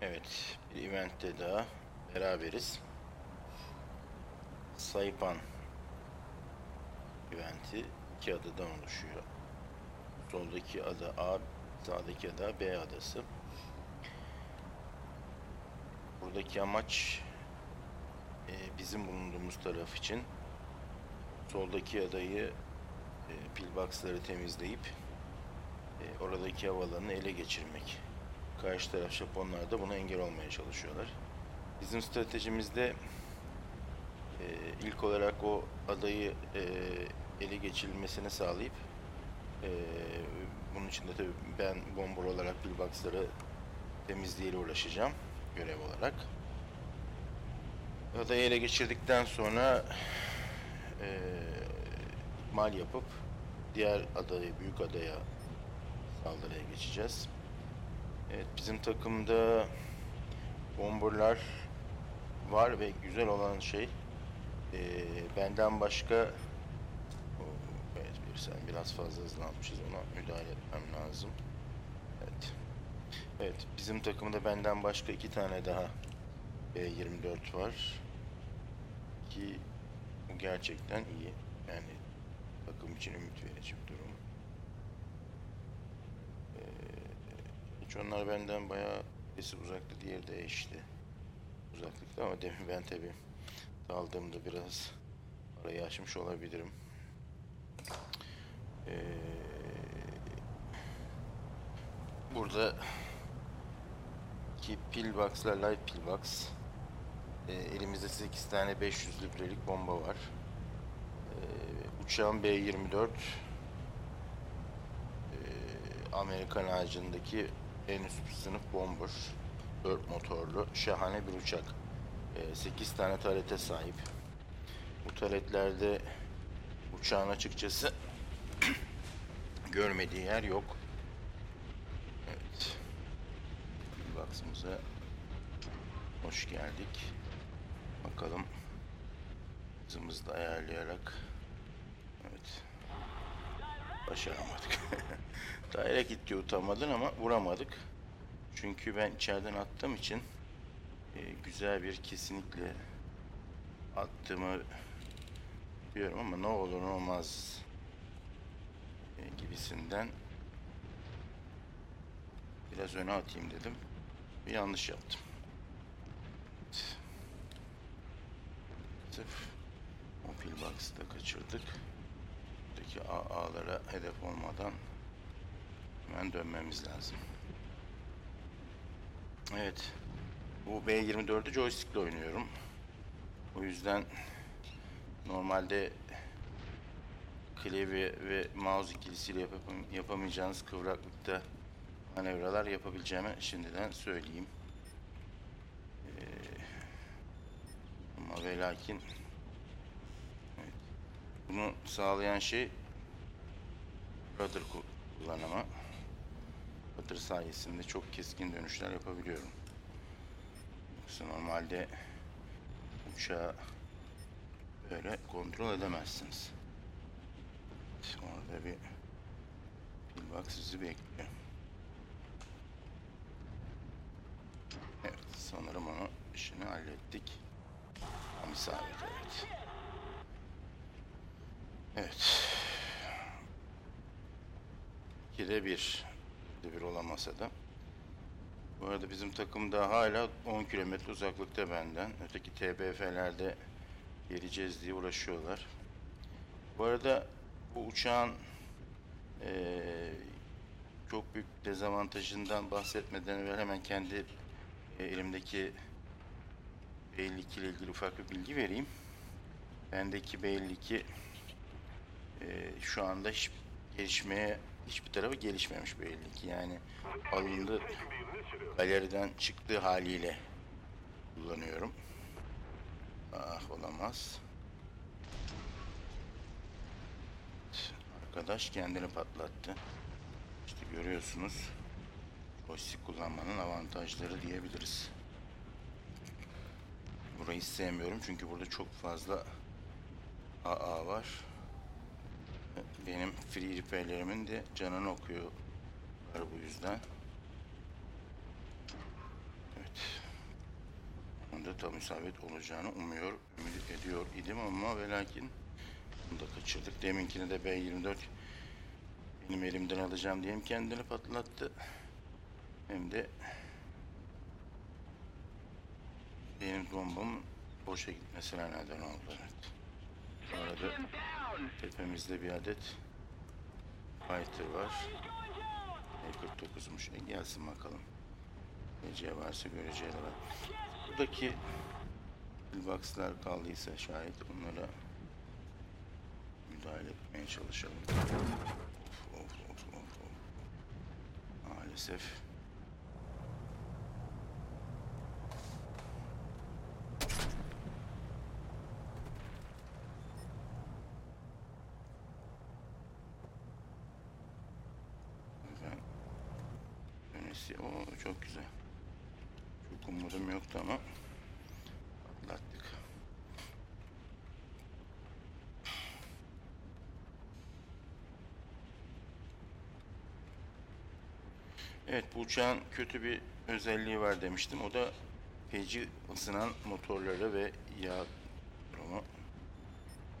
Evet, bir eventte daha beraberiz. Saipan eventi iki adadan oluşuyor. Soldaki ada A, sağdaki ada B adası. Buradaki amaç e, bizim bulunduğumuz taraf için soldaki adayı pillboxları temizleyip e, oradaki havalanı ele geçirmek. Karşı taraf Japonlar da buna engel olmaya çalışıyorlar. Bizim stratejimizde e, ilk olarak o adayı e, ele geçirilmesini sağlayıp e, bunun için de tabii ben bomber olarak pillboxları temizliğiyle uğraşacağım görev olarak. Adayı ele geçirdikten sonra e, mal yapıp diğer adayı, büyük adaya saldırıya geçeceğiz. Evet bizim takımda bomberlar var ve güzel olan şey eee, benden başka evet bir sen biraz fazla hızlanmışız ona müdahale etmem lazım. Evet. Evet bizim takımda benden başka iki tane daha B24 var ki bu gerçekten iyi yani takım için ümit verici bir durum. Hiç onlar benden bayağı birisi uzaktı, diğeri de eşti. Uzaklıkta ama demin ben tabi daldığımda biraz arayı açmış olabilirim. Ee, burada ki pillbox'lar light pillbox. Ee, elimizde 8 tane 500 librelik bomba var. Uçağın B-24 Amerikan ağacındaki en üst sınıf bomber. 4 motorlu şahane bir uçak. 8 tane tarete sahip. Bu taretlerde uçağın açıkçası görmediği yer yok. Evet. Box'ımıza hoş geldik. Bakalım hızımızı da ayarlayarak başaramadık. Daire gitti utamadın ama vuramadık. Çünkü ben içeriden attığım için e, güzel bir kesinlikle attığımı diyorum ama ne olur ne olmaz e, gibisinden biraz öne atayım dedim. Bir yanlış yaptım. Sırf o pillbox'ı da kaçırdık. Buradaki ağlara hedef olmadan hemen dönmemiz lazım. Evet. Bu B24'ü joystickle oynuyorum. O yüzden normalde klavye ve mouse ikilisiyle yapam- yapamayacağınız kıvraklıkta manevralar yapabileceğimi şimdiden söyleyeyim. Ee, ama ve lakin bunu sağlayan şey rudder ku- kullanımı. Rudder sayesinde çok keskin dönüşler yapabiliyorum. Yoksa normalde uçağı böyle kontrol edemezsiniz. Orada bir pillbox sizi bekliyor. Evet, sanırım onu işini hallettik. Tam isabet, evet. Evet. 2'de 1. 2'de 1 olamasa da. Bu arada bizim takımda hala 10 kilometre uzaklıkta benden. Öteki TBF'lerde geleceğiz diye uğraşıyorlar. Bu arada bu uçağın eee, çok büyük dezavantajından bahsetmeden evvel hemen kendi e, elimdeki B52 ile ilgili ufak bir bilgi vereyim. Bendeki B52 e, şu anda hiç gelişmeye hiçbir tarafı gelişmemiş B52. Yani alındı galeriden çıktığı haliyle kullanıyorum. Ah olamaz. Arkadaş kendini patlattı. İşte görüyorsunuz. Joystick kullanmanın avantajları diyebiliriz. Burayı sevmiyorum çünkü burada çok fazla AA var. Benim free repairlerimin de canını okuyorlar bu yüzden. Evet. Onda tam isabet olacağını umuyor, ümit ediyor idim ama ve lakin bunu da kaçırdık. Deminkini de B24 benim elimden alacağım diye hem kendini patlattı hem de benim bombam boşa gitmesine neden oldu. Evet. Bu arada tepemizde bir adet fighter var. E49'muş. E gelsin bakalım. Geleceği varsa göreceği de var. Buradaki pillboxlar kaldıysa şayet onlara müdahale etmeye çalışalım. Of, of, of, of. Maalesef ben Yönesi, o çok güzel. Çok umudum yoktu ama atlattık. Evet bu uçağın kötü bir özelliği var demiştim. O da feci ısınan motorları ve yağ durumu.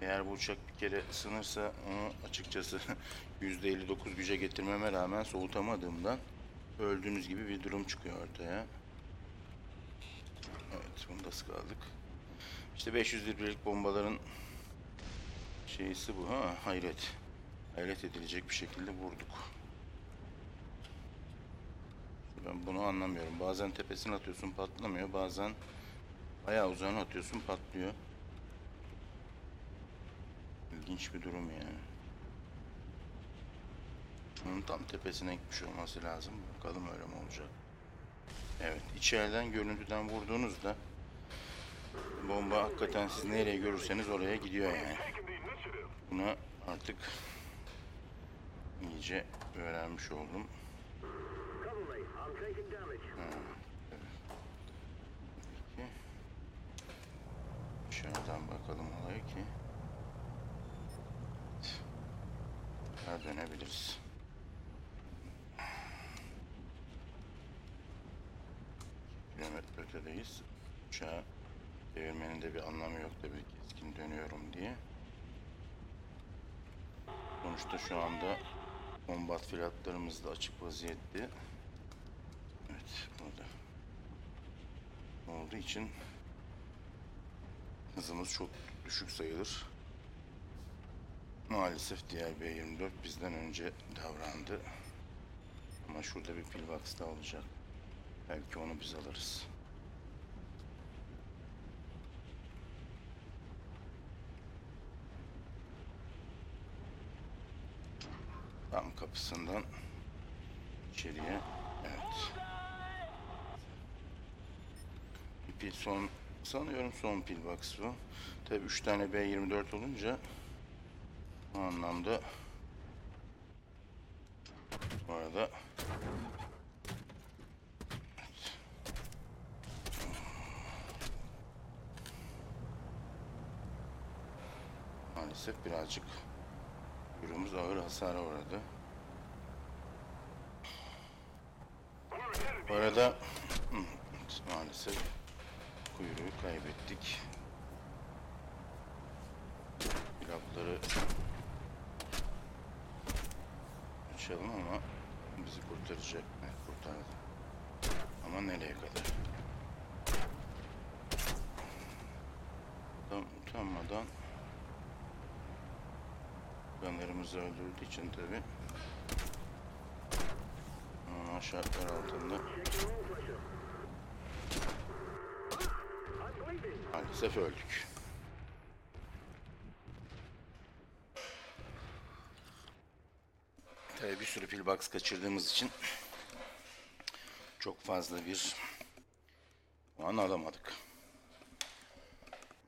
Eğer bu uçak bir kere ısınırsa onu açıkçası %59 güce getirmeme rağmen soğutamadığımdan öldüğünüz gibi bir durum çıkıyor ortaya. Da sıkaldık. İşte 501'lik bombaların şeysi bu ha hayret. Hayret edilecek bir şekilde vurduk. Ben bunu anlamıyorum. Bazen tepesine atıyorsun patlamıyor. Bazen bayağı uzağına atıyorsun patlıyor. İlginç bir durum yani. Bunun tam tepesine gitmiş olması lazım. Bakalım öyle mi olacak. Evet, içeriden görüntüden vurduğunuzda bomba hakikaten siz nereye görürseniz oraya gidiyor yani. Bunu artık iyice öğrenmiş oldum. Dışarıdan bakalım olaya ki. Daha dönebiliriz. Kilometre ötedeyiz. Uçağı devirmenin de bir anlamı yok tabii keskin dönüyorum diye. Sonuçta şu anda kombat filatlarımız da açık vaziyette. Evet, burada olduğu için hızımız çok düşük sayılır. Maalesef diğer B24 bizden önce davrandı. Ama şurada bir pillbox da olacak. Belki onu biz alırız. Tam kapısından içeriye. Evet. Bir pil son sanıyorum son pillbox bu. Tabi 3 tane B24 olunca bu anlamda bu arada maalesef birazcık yürümüz ağır hasara uğradı. Bu arada maalesef kuyruğu kaybettik. Pilotları açalım ama bizi kurtaracak. Evet kurtardı. Ama nereye kadar? Tam utanmadan kanlarımızı öldürdüğü için tabi normal şartlar altında maalesef öldük. Tabii bir sürü pillbox kaçırdığımız için çok fazla bir puan alamadık.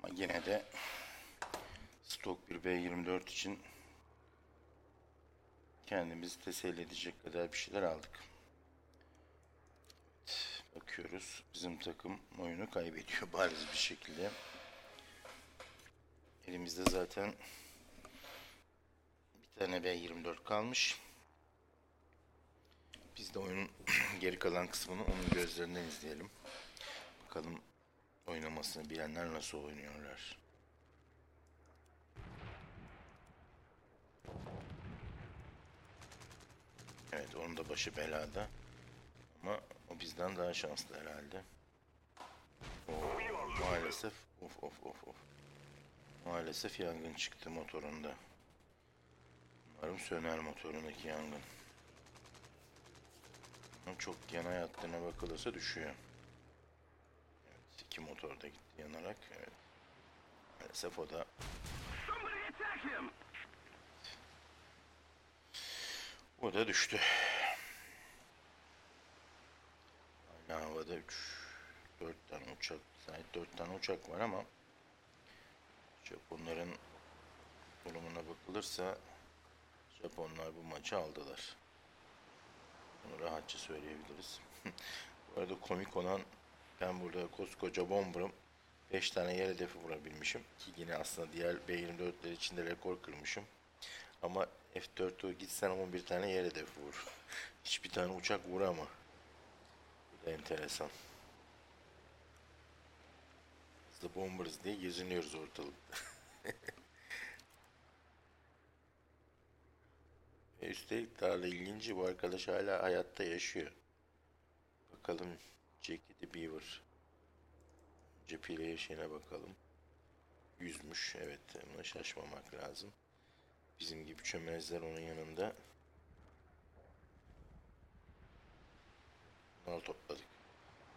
Ama yine de stok bir B24 için kendimizi teselli edecek kadar bir şeyler aldık. Bakıyoruz. Bizim takım oyunu kaybediyor bariz bir şekilde. Elimizde zaten bir tane B24 kalmış. Biz de oyunun geri kalan kısmını onun gözlerinden izleyelim. Bakalım oynamasını bilenler nasıl oynuyorlar. Evet onun da başı belada. Ama o bizden daha şanslı herhalde. Oo, maalesef. Of of of of. Maalesef yangın çıktı motorunda. Umarım söner motorundaki yangın. Ama çok yana yattığına bakılırsa düşüyor. Evet, iki motor da gitti yanarak. Evet. Maalesef o da o da düştü. Hala havada 3 4 tane uçak, sahip 4 tane uçak var ama Japonların durumuna bakılırsa Japonlar bu maçı aldılar. Bunu rahatça söyleyebiliriz. bu arada komik olan ben burada koskoca bomber'ım 5 tane yer hedefi vurabilmişim. Ki yine aslında diğer B24'ler içinde rekor kırmışım. Ama F4'e gitsen 11 tane yer hedefi vur. Hiçbir tane uçak vurama. Bu da enteresan. The Bombers diye geziniyoruz ortalıkta. Ve üstelik daha da ilginci bu arkadaş hala hayatta yaşıyor. Bakalım the Beaver. Cephile yaşayana bakalım. Yüzmüş. Evet buna şaşmamak lazım. Bizim gibi çömezler onun yanında. Bunları topladık.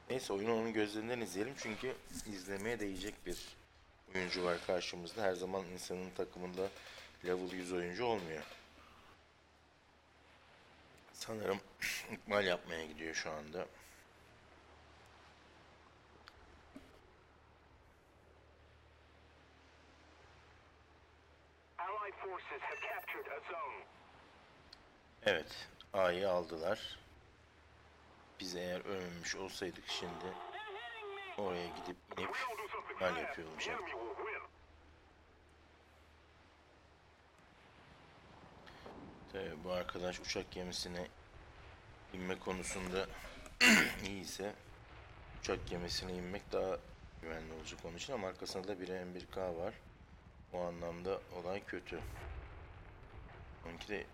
Neyse oyunu onun gözlerinden izleyelim çünkü izlemeye değecek bir oyuncu var karşımızda. Her zaman insanın takımında level 100 oyuncu olmuyor. Sanırım ikmal yapmaya gidiyor şu anda. Evet, A'yı aldılar. Biz eğer ölmemiş olsaydık şimdi oraya gidip inip fast, yapıyor olacaktık. Tabii bu arkadaş uçak gemisine inme konusunda iyi ise uçak gemisine inmek daha güvenli olacak onun için ama arkasında da bir M1K var. O anlamda olay kötü. Onunki de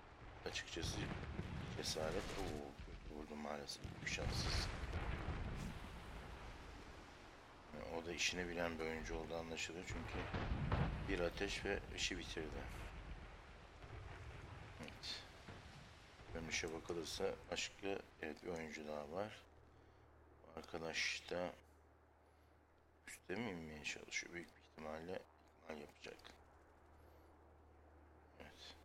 açıkçası cesaret. Oo, vurdum maalesef. Şanssız. O da işini bilen bir oyuncu oldu anlaşılıyor çünkü bir ateş ve işi bitirdi. Evet. Görünüşe bakılırsa başka evet bir oyuncu daha var. Arkadaş da üstte mi çalışıyor? Büyük bir ihtimalle ikmal yapacak. Evet.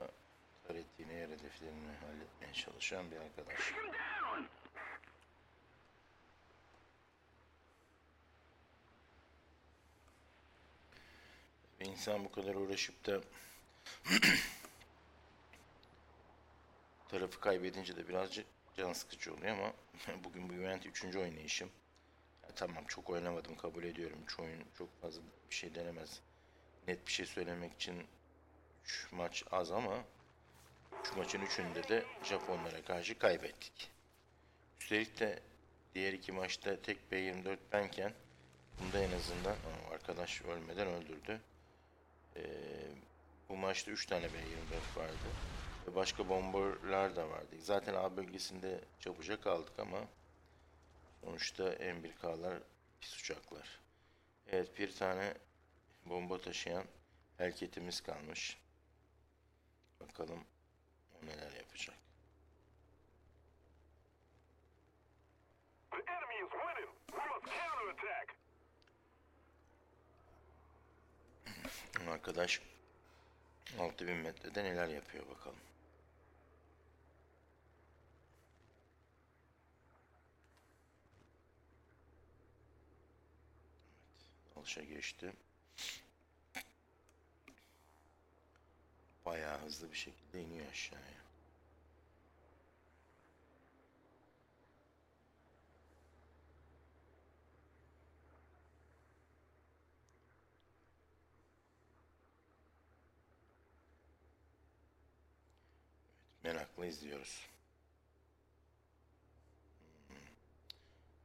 Burada Taret hedeflerini halletmeye çalışan bir arkadaş. Bir insan bu kadar uğraşıp da tarafı kaybedince de birazcık can sıkıcı oluyor ama bugün bu event üçüncü oynayışım. Ya tamam çok oynamadım kabul ediyorum. Üç oyun çok fazla bir şey denemez. Net bir şey söylemek için 3 maç az ama şu maçın üçünde de Japonlara karşı kaybettik. Üstelik de diğer iki maçta tek B24 benken bunda en azından arkadaş ölmeden öldürdü. Ee, bu maçta 3 tane B24 vardı. Ve başka bomberlar da vardı. Zaten A bölgesinde çabucak aldık ama sonuçta M1K'lar pis uçaklar. Evet bir tane bomba taşıyan Helketimiz kalmış. Bakalım neler yapacak. The enemy is winning. We must counterattack. Arkadaş 6000 metrede neler yapıyor bakalım. Evet, alışa geçti. bayağı hızlı bir şekilde iniyor aşağıya. merakla izliyoruz. Hmm.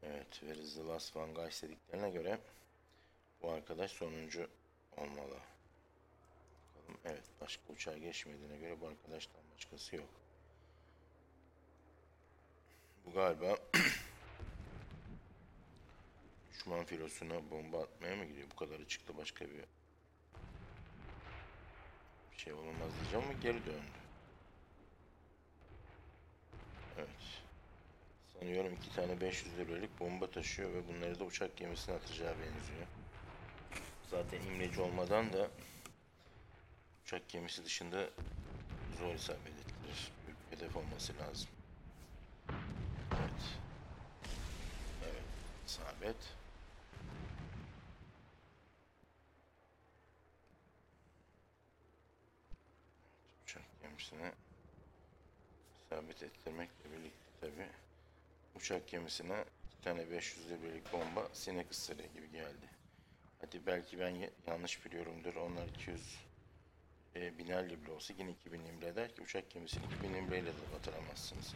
Evet, Where is the Last One Guys dediklerine göre bu arkadaş sonuncu olmalı. Evet, başka uçağa geçmediğine göre bu arkadaştan başkası yok. Bu galiba düşman filosuna bomba atmaya mı gidiyor? Bu kadarı çıktı başka bir bir şey olmaz diyeceğim ama geri döndü. Evet. Sanıyorum iki tane 500 liralık bomba taşıyor ve bunları da uçak gemisine atacağı benziyor. Zaten imleci olmadan da uçak gemisi dışında zor isabet edilir. Bir hedef olması lazım. Evet. Evet. İsabet. Uçak gemisine isabet ettirmekle birlikte tabi uçak gemisine iki tane 500 liralık bomba sinek ısırığı gibi geldi. Hadi belki ben yanlış biliyorumdur. Onlar 200 e, biner libre olsa yine 2000 libre eder ki uçak gemisini 2000 libreyle de batıramazsınız.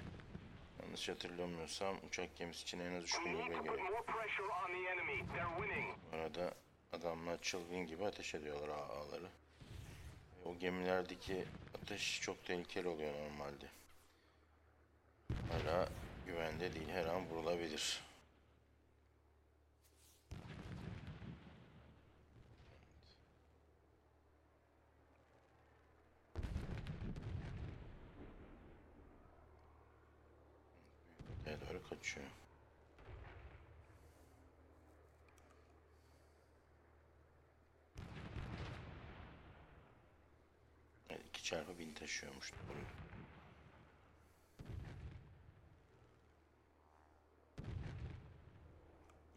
Yanlış hatırlamıyorsam uçak gemisi için en az 3000 We need libre to put gerek. Bu arada adamlar çılgın gibi ateş ediyorlar ağları. O gemilerdeki ateş çok tehlikeli oluyor normalde. Hala güvende değil, her an vurulabilir. Büyük adaya doğru kaçıyor. Evet, 2 çarpı 1000 taşıyormuş doğru.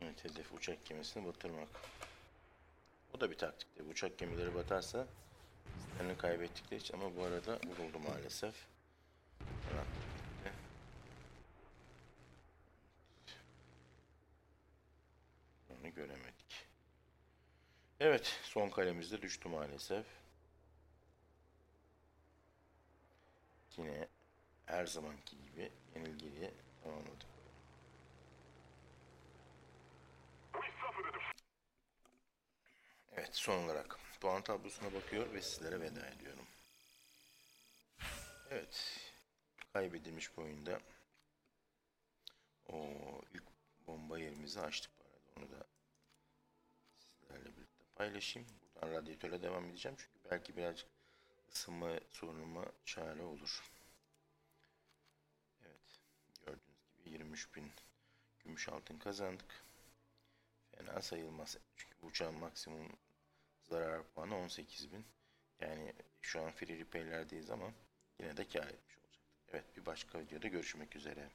Evet hedef uçak gemisini batırmak. O da bir taktikti. Uçak gemileri batarsa hislerini kaybettikleri için ama bu arada vuruldu maalesef. Evet, gitti. Onu göremedik. Evet son kalemizde düştü maalesef. Yine her zamanki gibi yenilgiyi tamamladık. Evet son olarak puan tablosuna bakıyor ve sizlere veda ediyorum. Evet kaybedilmiş bu oyunda o ilk bomba yerimizi açtık bu arada onu da sizlerle birlikte paylaşayım. Buradan radyatöre devam edeceğim çünkü belki birazcık ısınma sorunuma çare olur. Evet gördüğünüz gibi 23 bin gümüş altın kazandık. Fena sayılmaz. Çünkü uçağın maksimum zarar puanı 18.000. Yani şu an free repay'lerdeyiz ama yine de kar etmiş olacaktık. Evet bir başka videoda görüşmek üzere.